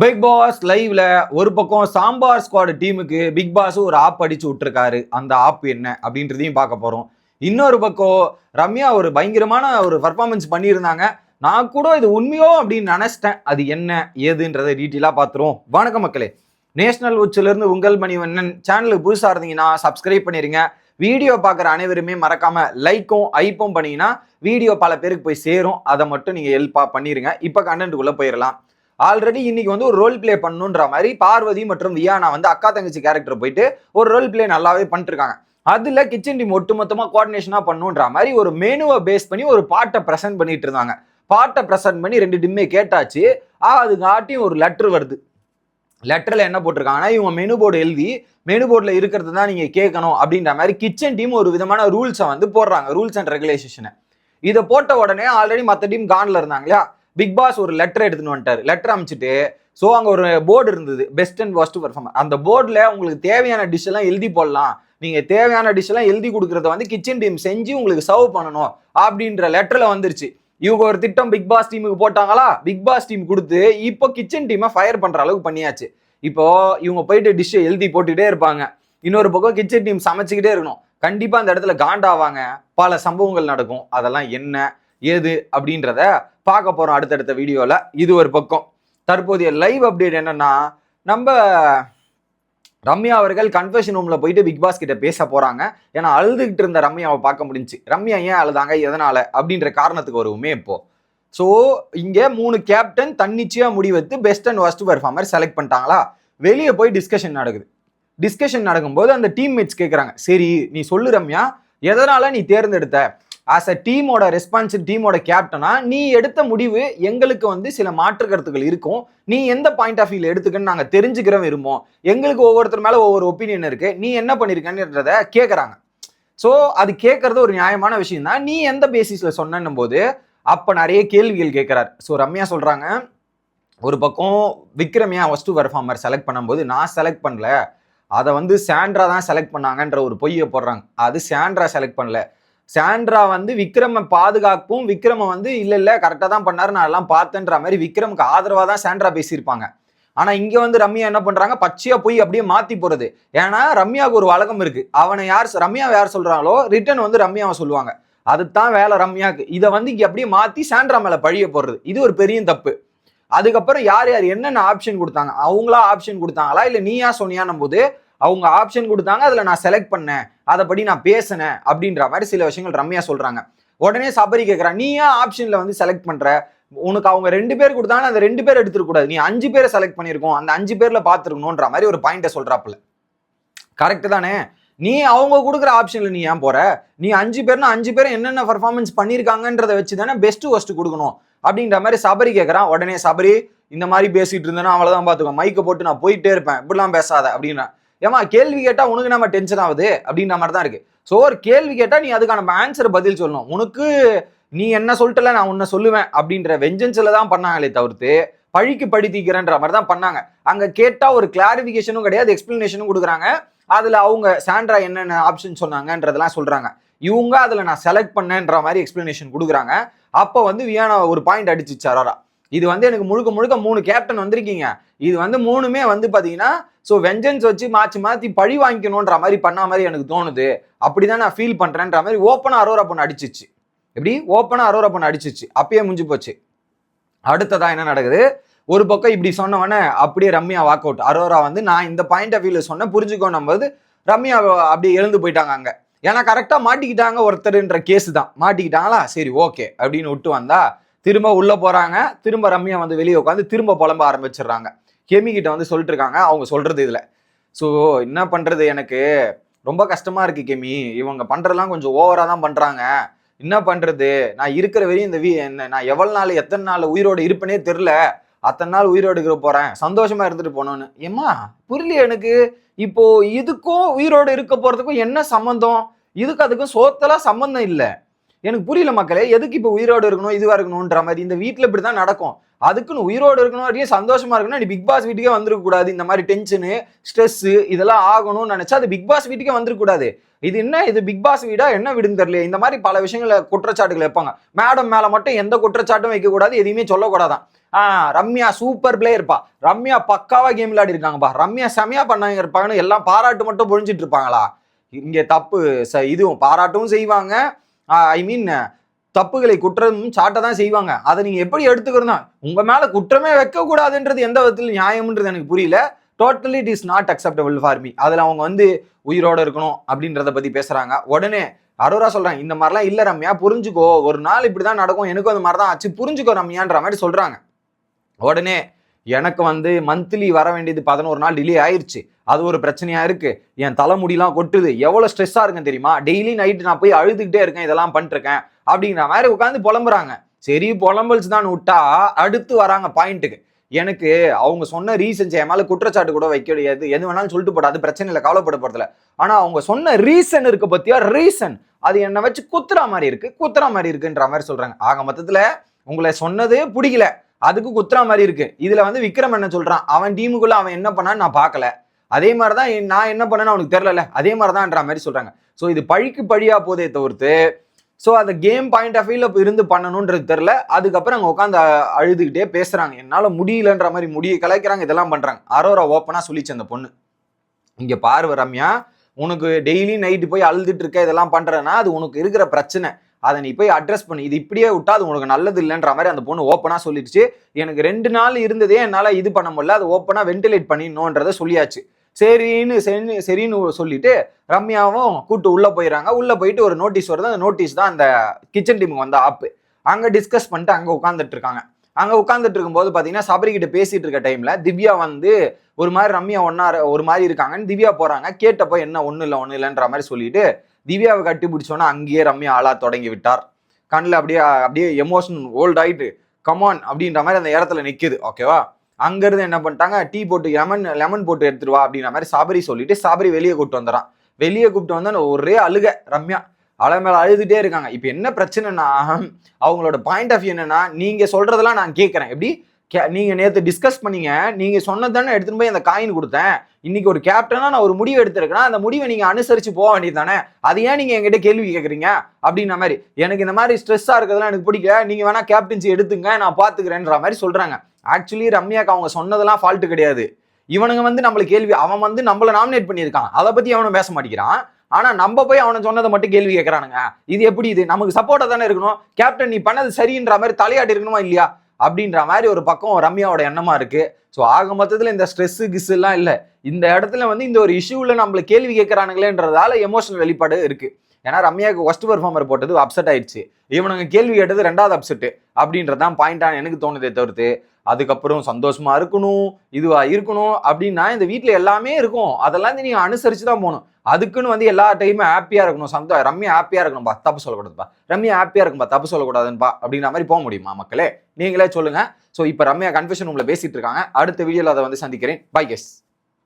Big pass லைவ்ல ஒரு பக்கம் சாம்பார் ஸ்குவாட் டீமுக்கு பிக் பாஸ் ஒரு ஆப் அடிச்சு விட்டுருக்காரு. அந்த ஆப் என்ன அப்படின்றதையும் பார்க்க போறோம். இன்னொரு பக்கம் ரம்யா ஒரு பயங்கரமான ஒரு பர்ஃபார்மன்ஸ் பண்ணியிருந்தாங்க. நான் கூட இது உண்மையோ அப்படின்னு நினைச்சிட்டேன். அது என்ன ஏதுன்றதை டீட்டெயிலாக பார்த்துருவோம். வணக்கம் மக்களே. நேஷனல் உச்சிலிருந்து உங்கள் மணிவண்ணன். சேனலுக்கு புதுசாக இருந்தீங்கன்னா சப்ஸ்கிரைப் பண்ணிருங்க. வீடியோ பார்க்குற அனைவருமே மறக்காம லைக்கும் ஐப்பும் பண்ணிங்கன்னா வீடியோ பல பேருக்கு போய் சேரும். அதை மட்டும் நீங்கள் ஹெல்ப்பாக பண்ணிடுங்க இப்போ கண்டென்ட்டுக்குள்ளே போயிடலாம் ஆல்ரெடி இன்னைக்கு வந்து ஒரு ரோல் ப்ளே பண்ணணுன்ற மாதிரி பார்வதி மற்றும் வியானா வந்து அக்கா தங்கச்சி கேரக்டர் போயிட்டு ஒரு ரோல் ப்ளே நல்லாவே பண்ணிட்டு இருக்காங்க அதுல கிச்சன் டீம் ஒட்டுமொத்தமா கோஆர்டினேஷனா பண்ணுன்ற மாதிரி ஒரு மெனுவை பேஸ் பண்ணி ஒரு பாட்டை ப்ரெசென்ட் பண்ணிட்டு இருந்தாங்க பாட்டை ப்ரெசென்ட் பண்ணி ரெண்டு டிம்மே கேட்டாச்சு. ஆ அதுங்காட்டியும் ஒரு லெட்டர் வருது. லெட்டரில் என்ன போட்டிருக்காங்கன்னா இவங்க மெனு போர்டு எழுதி மெனு போர்டில் இருக்கிறது தான் நீங்கள் கேட்கணும் அப்படின்ற மாதிரி கிச்சன் டீம் ஒரு விதமான ரூல்ஸை வந்து போடுறாங்க ரூல்ஸ் அண்ட் ரெகுலேஷனை இதை போட்ட உடனே ஆல்ரெடி மற்ற டீம் கான்ல இருந்தாங்க இல்லையா? பிக் பாஸ் ஒரு லெட்டர் எடுத்துன்னு வந்துட்டார். லெட்டர் அமைச்சிட்டு ஸோ அங்கே ஒரு போர்டு இருந்தது. பெஸ்ட் அண்ட் ஒஸ்ட் பர்ஃபார்மர் அந்த போர்டில் உங்களுக்கு தேவையான டிஷ் எல்லாம் எழுதி போடலாம். நீங்கள் தேவையான டிஷ் எல்லாம் எழுதி கொடுக்குறத வந்து கிச்சன் டீம் செஞ்சு உங்களுக்கு சர்வ் பண்ணணும் அப்படின்ற லெட்டரில் வந்துருச்சு. இவங்க ஒரு திட்டம் பிக் பாஸ் டீமுக்கு போட்டாங்களா? பிக் பாஸ் டீம் கொடுத்து இப்போ கிச்சன் டீமை ஃபயர் பண்ணுற அளவுக்கு பண்ணியாச்சு. இப்போ இவங்க போயிட்டு டிஷ்ஷை எழுதி போட்டுக்கிட்டே இருப்பாங்க. இன்னொரு பக்கம் கிச்சன் டீம் சமைச்சிக்கிட்டே இருக்கணும். கண்டிப்பாக அந்த இடத்துல காண்டாவாங்க. பல சம்பவங்கள் நடக்கும். அதெல்லாம் என்ன? ஏது அப்படின்றத பார்க்க போறோம் அடுத்தடுத்த வீடியோல. இது ஒரு பக்கம். தற்போதைய லைவ் அப்டேட் என்னன்னா நம்ம ரம்யா அவர்கள் கன்ஃபெஷன் ரூம்ல போயிட்டு பிக் பாஸ் கிட்ட பேச போறாங்க. ஏன்னா அழுதுகிட்டு இருந்த ரம்யாவை பார்க்க முடிஞ்சுச்சு. ரம்யா ஏன் அழுதாங்க? எதனால? அப்படின்ற காரணத்துக்கு வருவோமே இப்போ. ஸோ இங்கே மூணு கேப்டன் தன்னிச்சையாக முடிவெடுத்து best and worst performer select பண்ணிட்டாங்களா? வெளியே போய் டிஸ்கஷன் நடக்குது. டிஸ்கஷன் நடக்கும்போது அந்த டீம்மேட்ஸ் கேட்குறாங்க சரி நீ சொல்லு ரம்யா. எதனால நீ தேர்ந்தெடுத்த? ஆஸ் அ டீமோட ரெஸ்பான்ஸ் டீமோட கேப்டனா நீ எடுத்த முடிவு எங்களுக்கு வந்து சில மாற்று கருத்துக்கள் இருக்கும். நீ எந்த பாயிண்ட் ஆஃப் வியூல எடுத்துக்கன்னு நாங்கள் தெரிஞ்சுக்கிற விரும்புவோம். எங்களுக்கு ஒவ்வொருத்தர் மேல ஒவ்வொரு ஒப்பீனியன் இருக்கு. நீ என்ன பண்ணிருக்கன்றத கேட்குறாங்க ஸோ அது கேட்கறது ஒரு நியாயமான விஷயம் தான் நீ எந்த பேசிஸ்ல சொன்னும் போது அப்ப நிறைய கேள்விகள் கேட்கிறார் ஸோ ரம்யா சொல்றாங்க ஒரு பக்கம் விக்ரமியா ஃபஸ்ட்டு பர்ஃபார்மர் செலக்ட் பண்ணும்போது நான் செலக்ட் பண்ணல. அதை வந்து சாண்ட்ரா தான் செலக்ட் பண்ணாங்கன்ற ஒரு பொய்யை போடுறாங்க. அது சாண்ட்ரா செலக்ட் பண்ணல. சாண்ட்ரா வந்து விக்ரம பாதுகாப்பும் விக்ரம வந்து இல்லை இல்லை கரெக்டாக தான் பண்ணாரு நான் எல்லாம் பார்த்தேன்ற மாதிரி விக்ரமுக்கு ஆதரவாக தான் சாண்ட்ரா பேசியிருப்பாங்க. ஆனால் இங்கே வந்து ரம்யா என்ன பண்ணுறாங்க பச்சையாக போய் அப்படியே மாற்றி போகிறது ஏன்னா ரம்யாவுக்கு ஒரு வழக்கம் இருக்குது அவனை யார் ரம்யா யார் சொல்கிறாங்களோ ரிட்டர்ன் வந்து ரம்யாவை சொல்லுவாங்க. அதுதான் வேலை ரம்யாக்கு இதை வந்து இங்கே அப்படியே மாற்றி சாண்ட்ரா மேலே பழிய போடுறது. இது ஒரு பெரிய தப்பு. அதுக்கப்புறம் யார் யார் என்னென்ன ஆப்ஷன் கொடுத்தாங்க? அவங்களா ஆப்ஷன் கொடுத்தாங்களா? இல்லை நீயா சொன்னியான்னும் போது அவங்க ஆப்ஷன் கொடுத்தாங்க அதில் நான் செலக்ட் பண்ணேன். அதைப்படி நான் பேசினேன் அப்படின்ற மாதிரி சில விஷயங்கள் ரம்யா சொல்கிறாங்க உடனே சபரி கேட்குறான் நீ ஏன் ஆப்ஷனில் வந்து செலக்ட் பண்ணுற உனக்கு அவங்க ரெண்டு பேர் கொடுத்தாங்க அந்த ரெண்டு பேர் எடுத்துக்க கூடாது. நீ அஞ்சு பேரை செலக்ட் பண்ணியிருக்கோம் அந்த அஞ்சு பேரில் பார்த்துருக்கணுன்ற மாதிரி ஒரு பாயிண்ட்டை சொல்கிறாப்புல கரெக்டு தானே? நீ அவங்க கொடுக்குற ஆப்ஷனில் நீ ஏன் போகிற நீ அஞ்சு பேர்னா அஞ்சு பேரும் என்னென்ன பர்ஃபார்மன்ஸ் பண்ணியிருக்காங்கன்றத வச்சு தானே பெஸ்ட் ஒஸ்ட் கொடுக்கணும். அப்படின்ற மாதிரி சபரி கேட்குறான் உடனே சபரி இந்த மாதிரி பேசிட்டு இருந்தேன்னா அவ்வளோதான் பார்த்துக்கோ மைக்கை போட்டு நான் போயிட்டே இருப்பேன். இப்படிலாம் பேசாத. அப்படின்னா ஏமா கேள்வி கேட்டா உனக்கு நம்ம டென்ஷன் ஆகுது? அப்படின்ற மாதிரி தான் இருக்கு. ஸோ ஒரு கேள்வி கேட்டா நீ அதுக்கான ஆன்சர் பதில் சொல்லணும். உனக்கு நீ என்ன சொல்லிட்டல நான் உன்னை சொல்லுவேன் அப்படின்ற வெஞ்சன்ஸ்ல தான் பண்ணாங்களே தவிர்த்து பழிக்கு படித்திக்கிறேன்ற மாதிரி தான் பண்ணாங்க. அங்க கேட்டா ஒரு கிளாரிபிகேஷனும் கிடையாது எக்ஸ்பிளனேஷனும் கொடுக்குறாங்க. அதுல அவங்க சாண்ட்ரா என்னென்ன ஆப்ஷன் சொன்னாங்கன்றதெல்லாம் சொல்றாங்க. இவங்க அதுல நான் செலக்ட் பண்ணேன்ற மாதிரி எக்ஸ்பிளனேஷன் கொடுக்குறாங்க. அப்போ வந்து வியானா ஒரு பாயிண்ட் அடிச்சு அரோரா இது வந்து எனக்கு முழுக்க முழுக்க மூணு கேப்டன் வந்திருக்கீங்க. இது வந்து மூணுமே வந்து பார்த்தீங்கன்னா ஸோ வெஞ்சன்ஸ் வச்சு மாற்றி மாற்றி பழி வாங்கிக்கணுன்ற மாதிரி பண்ண மாதிரி எனக்கு தோணுது. அப்படிதான் நான் ஃபீல் பண்ணுறேன்ற மாதிரி ஓப்பனாக அரோரா பொண்ணு அடிச்சிச்சு. எப்படி? ஓப்பனாக அரோரா பொண்ணு அடிச்சிச்சு. அப்பயே முடிஞ்சு போச்சு. அடுத்ததா என்ன நடக்குது? ஒரு பக்கம் இப்படி சொன்னவொடனே அப்படியே ரம்யா வாக் அவுட் அரோரா வந்து நான் இந்த பாயிண்ட் ஆஃப் வியூவில் சொன்னேன் புரிஞ்சுக்கோன்னும் போது ரம்யா அப்படியே எழுந்து போயிட்டாங்க அங்கே. ஏன்னா கரெக்டாக மாட்டிக்கிட்டாங்க ஒருத்தருன்ற கேஸ் தான். மாட்டிக்கிட்டாங்களா? சரி ஓகே அப்படின்னு விட்டு வந்தா திரும்ப உள்ளே போகிறாங்க திரும்ப ரம்யா வந்து வெளியே உட்காந்து திரும்ப புலம்ப ஆரம்பிச்சிடுறாங்க. கெமி கிட்ட வந்து சொல்லிட்டு இருக்காங்க அவங்க சொல்கிறது இதில். ஸோ என்ன பண்ணுறது எனக்கு? ரொம்ப கஷ்டமாக இருக்குது கெமி இவங்க பண்ணுறதெல்லாம் கொஞ்சம் ஓவராக தான் பண்ணுறாங்க என்ன பண்ணுறது நான் இருக்கிற வரையும் இந்த வீ என்ன நான் எவ்வளோ நாள் எத்தனை நாள் உயிரோடு இருப்பேனே தெரில அத்தனை நாள் உயிரோடு இருக்கிற போகிறேன் சந்தோஷமாக இருந்துட்டு போனோன்னு ஏம்மா புரியல எனக்கு. இப்போ இதுக்கும் உயிரோடு இருக்க போகிறதுக்கும் என்ன சம்மந்தம் இதுக்கு அதுக்கும் சோத்தெல்லாம் சம்மந்தம் இல்லை. எனக்கு புரியல மக்களே எதுக்கு இப்போ உயிரோடு இருக்கணும் இதுவாக இருக்கணும்ன்ற மாதிரி? இந்த வீட்டில் இப்படி தான் நடக்கும். அதுக்குன்னு உயிரோடு இருக்கணும் அப்படியே சந்தோஷமா இருக்கணும் நீ பிக் பாஸ் வீட்டுக்கே வந்துருக்கக்கூடாது இந்த மாதிரி டென்ஷனு ஸ்ட்ரெஸ்ஸு இதெல்லாம் ஆகணும்னு நினச்சா அது பிக் பாஸ் வீட்டுக்கே வந்துருக்கூடாது இது என்ன? இது பிக் பாஸ் வீடா? என்ன வீடுன்னு தெரியல இந்த மாதிரி பல விஷயங்களை குற்றச்சாட்டுகள் வைப்பாங்க. மேடம் மேலே மட்டும் எந்த குற்றச்சாட்டும் வைக்கக்கூடாது எதுவுமே எதையுமே சொல்லக்கூடாதான். ஆ ரம்யா சூப்பர் பிளேயர்ப்பா ரம்யா பக்காவாக கேம் விளையாடி இருக்காங்கப்பா. ரம்யா செமையா பண்ணாங்க இருப்பாங்கன்னு எல்லாம் பாராட்டு மட்டும் பொழிஞ்சிட்டு இருப்பாங்களா? இங்கே தப்பு ச இதுவும் பாராட்டும் செய்வாங்க. ஐ மீன் தப்புகளை குற்றமும் சாட்ட தான் செய்வாங்க. அதை நீங்கள் எப்படி எடுத்துக்கிறதா உங்கள் மேலே குற்றமே வைக்கக்கூடாதுன்றது எந்த விதத்தில் நியாயம்ன்றது எனக்கு புரியல. Totally it is not acceptable for me அதில் அவங்க வந்து உயிரோட இருக்கணும் அப்படின்றத பற்றி பேசுகிறாங்க உடனே அரோரா சொல்கிறாங்க இந்த மாதிரிலாம் இல்லை ரம்யா புரிஞ்சுக்கோ. ஒரு நாள் இப்படி தான் நடக்கும். எனக்கும் அந்த மாதிரி தான் ஆச்சு. புரிஞ்சுக்கோ ரம்யான்ற மாதிரி சொல்கிறாங்க உடனே எனக்கு வந்து மந்த்லி வர வேண்டியது பதினோரு நாள் டிலே ஆயிடுச்சு அது ஒரு பிரச்சனையா இருக்கு. என் தலைமுடிலாம் கொட்டுது. எவ்வளவு ஸ்ட்ரெஸ்ஸா இருக்குன்னு தெரியுமா? டெய்லி நைட்டு நான் போய் அழுதுகிட்டே இருக்கேன். இதெல்லாம் பண்ணிருக்கேன் அப்படிங்கிற மாதிரி உட்காந்து புலம்புறாங்க. சரி புலம்பல்ஸ் தான் விட்டா அடுத்து வராங்க பாயிண்ட்டுக்கு எனக்கு அவங்க சொன்ன ரீசன்ஸ் என் மேலே குற்றச்சாட்டு கூட வைக்க முடியாது. எது வேணாலும் சொல்லிட்டு போடாது பிரச்சனை இல்லை. கவலைப்பட போறதுல ஆனா அவங்க சொன்ன ரீசன் இருக்க பத்தியா? ரீசன் அது என்னை வச்சு குத்துற மாதிரி இருக்கு. குத்துற மாதிரி இருக்குன்ற மாதிரி சொல்றாங்க. ஆக மொத்தத்துல உங்களை சொன்னது பிடிக்கல. அதுக்கு குத்துற மாதிரி இருக்கு. இதுல வந்து விக்ரம் என்ன சொல்றான்? அவன் டீமுக்குள்ள அவன் என்ன பண்ணான்னு நான் பார்க்கல. அதே மாதிரி தான் நான் என்ன பண்ணேன்னு அவனுக்கு தெரியல அதே மாதிரி தான்ன்ற மாதிரி சொல்கிறாங்க ஸோ இது பழிக்கு பழியா போதே தவிர்த்து ஸோ அந்த கேம் பாயிண்ட் ஆஃப் வியூவில் இருந்து பண்ணணுன்றது தெரில அதுக்கப்புறம் அங்கே உட்காந்து அழுதுகிட்டே பேசுகிறாங்க என்னால் முடியலன்ற மாதிரி முடிய கலைக்கிறாங்க இதெல்லாம் பண்ணுறாங்க அரோரா ஓப்பனாக சொல்லிச்சு அந்த பொண்ணு. இங்கே பார்வை ரம்யா உனக்கு டெய்லி நைட்டு போய் அழுதுட்டு இருக்க இதெல்லாம் பண்ணுறேன்னா அது உனக்கு இருக்கிற பிரச்சனை. அதை நீ போய் அட்ரஸ் பண்ணி. இது இப்படியே விட்டா அது உனக்கு நல்லது இல்லைன்ற மாதிரி அந்த பொண்ணு ஓப்பனாக சொல்லிடுச்சு. எனக்கு ரெண்டு நாள் இருந்ததே என்னால் இது பண்ண முடியல. அது ஓப்பனாக வென்டிலேட் பண்ணிடணுன்றதை சொல்லியாச்சு. சரின்னு சரி சரின்னு சொல்லிட்டு ரம்யாவும் கூட்டு உள்ளே போயிடறாங்க உள்ளே போயிட்டு ஒரு நோட்டீஸ் வருது. அந்த நோட்டீஸ் தான் அந்த கிச்சன் டீமுக்கு வந்த ஆப்பு அங்கே டிஸ்கஸ் பண்ணிட்டு அங்கே உட்காந்துட்டு இருக்காங்க. அங்கே உட்காந்துட்டு இருக்கும்போது பார்த்தீங்கன்னா சபரி பேசிட்டு இருக்க டைம்ல திவ்யா வந்து ஒரு மாதிரி ரம்யா ஒன்னா ஒரு மாதிரி இருக்காங்கன்னு திவ்யா போறாங்க. கேட்டப்போ என்ன ஒன்றும் இல்லை ஒன்றும் இல்லைன்ற மாதிரி சொல்லிட்டு திவ்யாவை கட்டி பிடிச்சோன்னா அங்கேயே ரம்யா ஆளா தொடங்கி விட்டார். கண்ணில் அப்படியே அப்படியே எமோஷன் ஓல்ட் ஆயிட்டு கமான் அப்படின்ற மாதிரி அந்த இடத்துல நிற்குது ஓகேவா அங்கேருந்து என்ன பண்ணிட்டாங்க? டீ போட்டு லெமன் லெமன் போட்டு எடுத்துட்டு வா அப்படின்ற மாதிரி சபரி சொல்லிட்டு சபரி வெளியே கூப்பிட்டு வந்துடுறான் வெளியே கூப்பிட்டு வந்து ஒரே அழுக ரம்யா. அலை மேல அழுதுகிட்டே இருக்காங்க. இப்போ என்ன பிரச்சனைனா அவங்களோட பாயிண்ட் ஆஃப் வியூ என்னன்னா நீங்க சொல்றதெல்லாம் நான் கேட்குறேன். எப்படி? கே- நீங்க நேற்று டிஸ்கஸ் பண்ணீங்க. நீங்க சொன்னதானே எடுத்துன்னு போய் அந்த காயின் கொடுத்தேன். இன்னைக்கு ஒரு கேப்டனா நான் ஒரு முடிவு எடுத்திருக்கேன்னா அந்த முடிவை நீங்க அனுசரிச்சு போக வேண்டியது தானே அது ஏன் நீங்க எங்கிட்ட கேள்வி கேட்குறீங்க அப்படின்ற மாதிரி. எனக்கு இந்த மாதிரி ஸ்ட்ரெஸ்ஸா இருக்கிறதுலாம் எனக்கு பிடிக்கல. நீங்க வேணா கேப்டன்சி எடுத்துங்க நான் பாத்துக்கிறேன்ற மாதிரி சொல்றாங்க. ஆக்சுவலி ரம்யாக்கு அவங்க சொன்னதெல்லாம் ஃபால்ட்டு கிடையாது. இவனுங்க வந்து நம்மளுக்கு கேள்வி அவன் வந்து நம்மள நாமினேட் பண்ணியிருக்கான். அதை பத்தி அவனும் பேச மாட்டேங்கிறான். ஆனா நம்ம போய் அவனை சொன்னதை மட்டும் கேள்வி கேட்கறானுங்க இது எப்படி இது? நமக்கு சப்போர்ட்டா தானே இருக்கணும்? கேப்டன் நீ பண்ணது சரின்ற மாதிரி தலையாட்டி இருக்கணுமா இல்லையா? அப்படின்ற மாதிரி ஒரு பக்கம் ரம்யாவோட எண்ணமா இருக்கு. ஸோ ஆக மொத்தத்தில் இந்த ஸ்ட்ரெஸ் கிஸ் எல்லாம் இல்லை. இந்த இடத்துல வந்து இந்த ஒரு இஷ்யூவில் நம்மள கேள்வி கேட்கறானுங்களேன்றதால எமோஷனல் வெளிப்பாடு இருக்கு. ஏன்னா ரம்யாவுக்கு ஒஸ்ட் பெர்ஃபார்மர் போட்டது அப்செட் ஆயிடுச்சு. இவனுங்க கேள்வி கேட்டது ரெண்டாவது அப்செட்டு அப்படின்றதான் பாயிண்டான எனக்கு தோணுதே தவிர்த்து அதுக்கப்புறம் சந்தோஷமா இருக்கணும் இதுவா இருக்கணும் அப்படின்னா இந்த வீட்டில் எல்லாமே இருக்கும். அதெல்லாம் நீங்கள் அனுசரிச்சு தான் போகணும். அதுக்குன்னு வந்து எல்லா டைமும் ஹாப்பியா இருக்கணும். சந்தோ ரம்யா ஹாப்பியா இருக்கணும்பா. தப்பு சொல்லக்கூடாதுப்பா. ரம்யா ஹாப்பியா இருக்கும்பா. தப்பு சொல்லக்கூடாதுன்பா. அப்படின்ற மாதிரி போக முடியுமா மக்களே? நீங்களே சொல்லுங்க. ஸோ இப்போ ரம்யா கன்ஃபியூஷன் உங்களை பேசிட்டு இருக்காங்க. அடுத்த வீடியோவில் அதை வந்து சந்திக்கிறேன். By guess